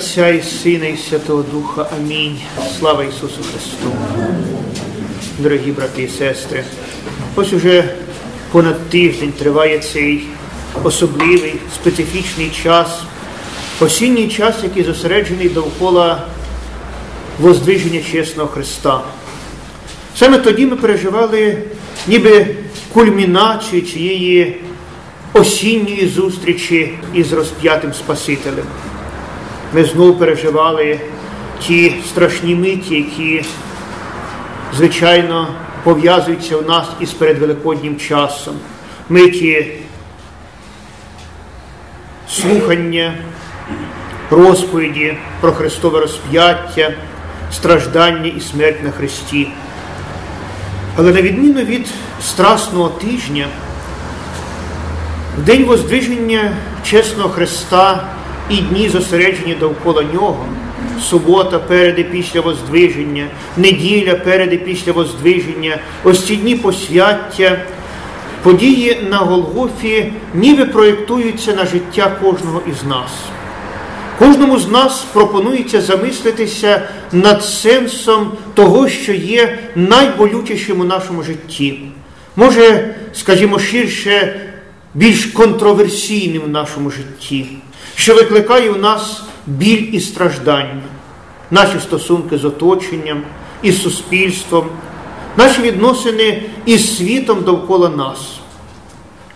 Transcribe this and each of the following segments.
Отця і Сина, і Святого Духа. Амінь. Слава Ісусу Христу. Дорогі брати і сестри, ось уже понад тиждень триває цей особливий, специфічний час, осінній час, який зосереджений довкола воздвиження чесного Христа. Саме тоді ми переживали ніби кульмінацію цієї осінньої зустрічі із розп'ятим Спасителем. Ми знову переживали ті страшні миті, які, звичайно, пов'язуються у нас із передвеликоднім часом. Миті слухання, розповіді про Христове розп'яття, страждання і смерть на Христі. Але на відміну від Страсного тижня, в день воздвиження чесного Христа і дні зосереджені довкола нього, субота перед і після воздвиження, неділя перед і після воздвиження, ось ці дні посвяття, події на Голгофі ніби проєктуються на життя кожного із нас. Кожному з нас пропонується замислитися над сенсом того, що є найболючішим у нашому житті. Може, скажімо ширше, більш контроверсійним в нашому житті, що викликає у нас біль і страждання, наші стосунки з оточенням, із суспільством, наші відносини із світом довкола нас.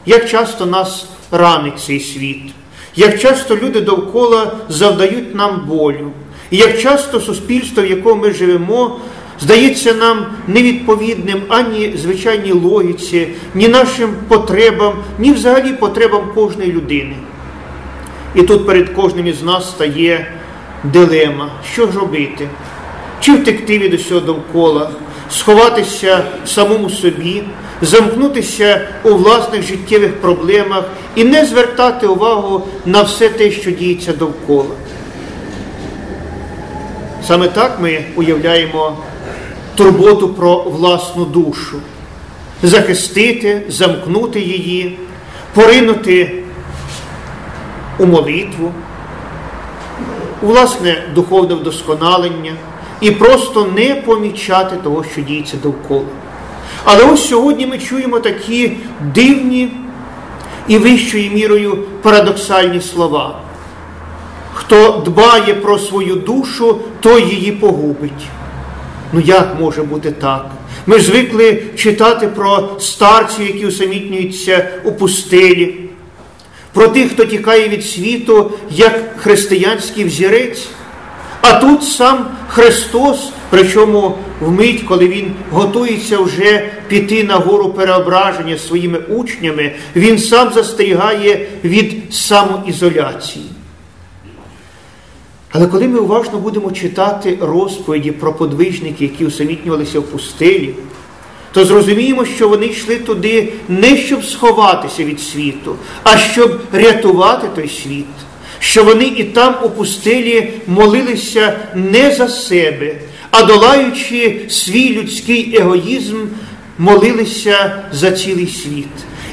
Як часто нас ранить цей світ? як часто люди довкола завдають нам болю, і як часто суспільство, в якому ми живемо, здається нам невідповідним ані звичайній логіці, ні нашим потребам, ні взагалі потребам кожної людини. І тут перед кожним із нас стає дилема, що ж робити, чи втекти від усього довкола, сховатися самому собі? Замкнутися у власних життєвих проблемах? І не звертати увагу на все те, що діється довкола. Саме так ми уявляємо турботу про власну душу, захистити, замкнути її, поринути у молитву, у власне духовне вдосконалення і просто не помічати того, що діється довкола. Але ось сьогодні ми чуємо такі дивні і вищою мірою парадоксальні слова. Хто дбає про свою душу, той її погубить. Ну як може бути так? Ми звикли читати про старців, які усамітнюються у пустелі, про тих, хто тікає від світу, як християнський взірець. А тут сам Христос, причому вмить, коли Він готується вже піти на гору переображення своїми учнями, Він сам застерігає від самоізоляції. Але коли ми уважно будемо читати розповіді про подвижники, які усамітнювалися в пустелі, то зрозуміємо, що вони йшли туди не щоб сховатися від світу, а щоб рятувати той світ що вони і там у пустелі молилися не за себе, а долаючи свій людський егоїзм, молилися за цілий світ.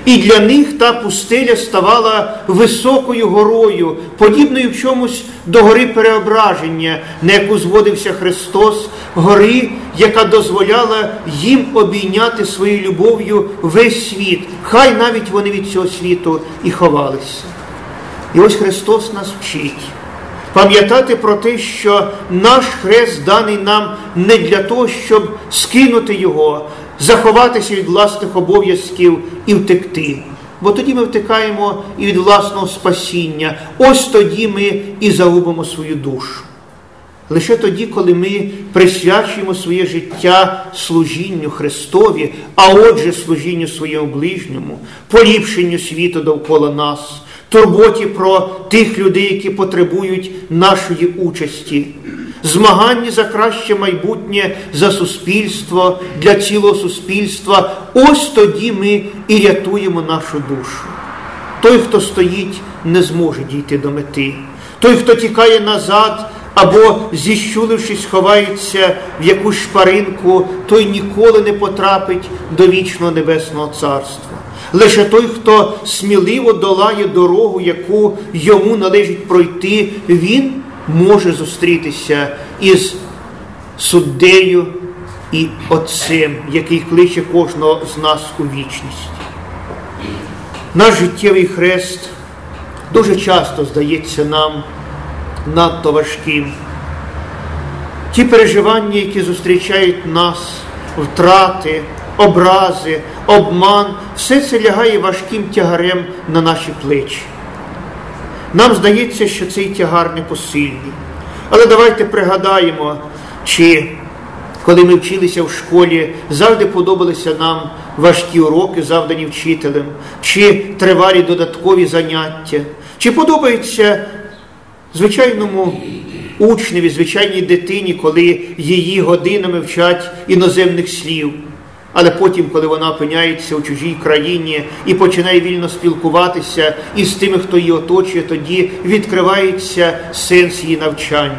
І для них та пустеля ставала високою горою, подібною в чомусь до гори переображення, на яку зводився Христос, гори, яка дозволяла їм обійняти своєю любов'ю весь світ. Хай навіть вони від цього світу і ховалися. І ось Христос нас вчить. Пам'ятати про те, що наш хрест даний нам не для того, щоб скинути його, заховатися від власних обов'язків і втекти. Бо тоді ми втикаємо і від власного спасіння. Ось тоді ми і загубимо свою душу. Лише тоді, коли ми присвячуємо своє життя служінню Христові, а отже, служінню своєму ближньому, поліпшенню світу довкола нас турботі про тих людей, які потребують нашої участі, змаганні за краще майбутнє за суспільство, для цілого суспільства. Ось тоді ми і рятуємо нашу душу. Той, хто стоїть, не зможе дійти до мети. Той, хто тікає назад або, зіщулившись, ховається в якусь шпаринку, той ніколи не потрапить до вічного небесного царства. Лише той, хто сміливо долає дорогу, яку йому належить пройти, він може зустрітися із суддею і Отцем, який кличе кожного з нас у вічність. Наш життєвий хрест дуже часто здається нам надто важким. Ті переживання, які зустрічають нас, втрати, образи, обман, все це лягає важким тягарем на наші плечі. Нам здається, що цей тягар непосильний. Але давайте пригадаємо, чи коли ми вчилися в школі, завжди подобалися нам важкі уроки, завдані вчителем, чи тривалі додаткові заняття, чи подобається звичайному учневі, звичайній дитині, коли її годинами вчать іноземних слів. Але потім, коли вона опиняється у чужій країні і починає вільно спілкуватися із тими, хто її оточує, тоді відкривається сенс її навчання.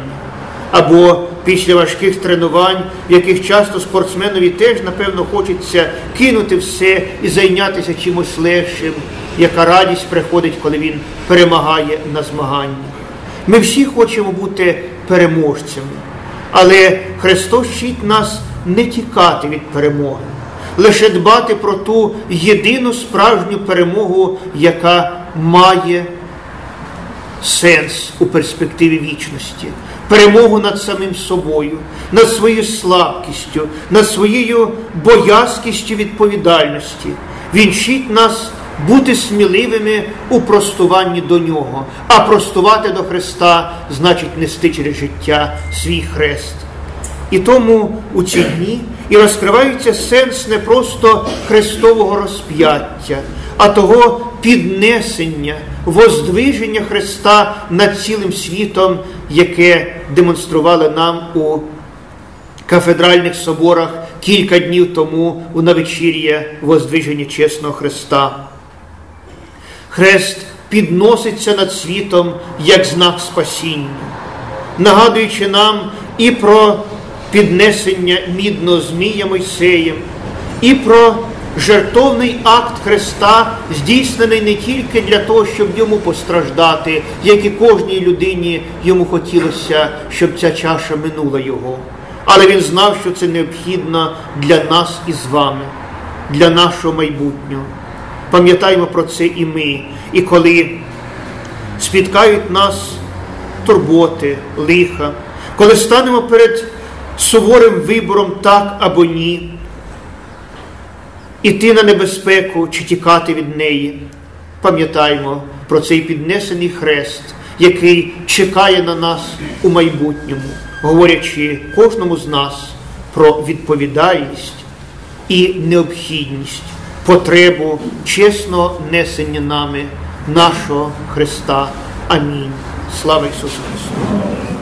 Або після важких тренувань, в яких часто спортсменові теж, напевно, хочеться кинути все і зайнятися чимось легшим, яка радість приходить, коли він перемагає на змаганнях. Ми всі хочемо бути переможцями, але Христос вчить нас не тікати від перемоги, лише дбати про ту єдину справжню перемогу, яка має сенс у перспективі вічності, перемогу над самим собою, над своєю слабкістю, над своєю боязкістю відповідальності. Він вчить нас бути сміливими у простуванні до нього, а простувати до Христа значить нести через життя свій хрест. І тому у ці дні і розкривається сенс не просто Христового розп'яття, а того піднесення, воздвиження Христа над цілим світом, яке демонстрували нам у кафедральних соборах кілька днів тому у навечір'я воздвиження чесного Христа. Хрест підноситься над світом як знак спасіння, нагадуючи нам і про піднесення мідного Змія Мойсеєм, і про жертовний акт Христа, здійснений не тільки для того, щоб йому постраждати, як і кожній людині йому хотілося, щоб ця чаша минула його. Але він знав, що це необхідно для нас і з вами, для нашого майбутнього. Пам'ятаємо про це і ми. І коли спіткають нас турботи, лиха, коли станемо перед суворим вибором так або ні, іти на небезпеку чи тікати від неї, пам'ятаємо про цей піднесений хрест, який чекає на нас у майбутньому, говорячи кожному з нас про відповідальність і необхідність потребу чесного несення нами нашого Христа. Амінь. Слава Ісусу Христу!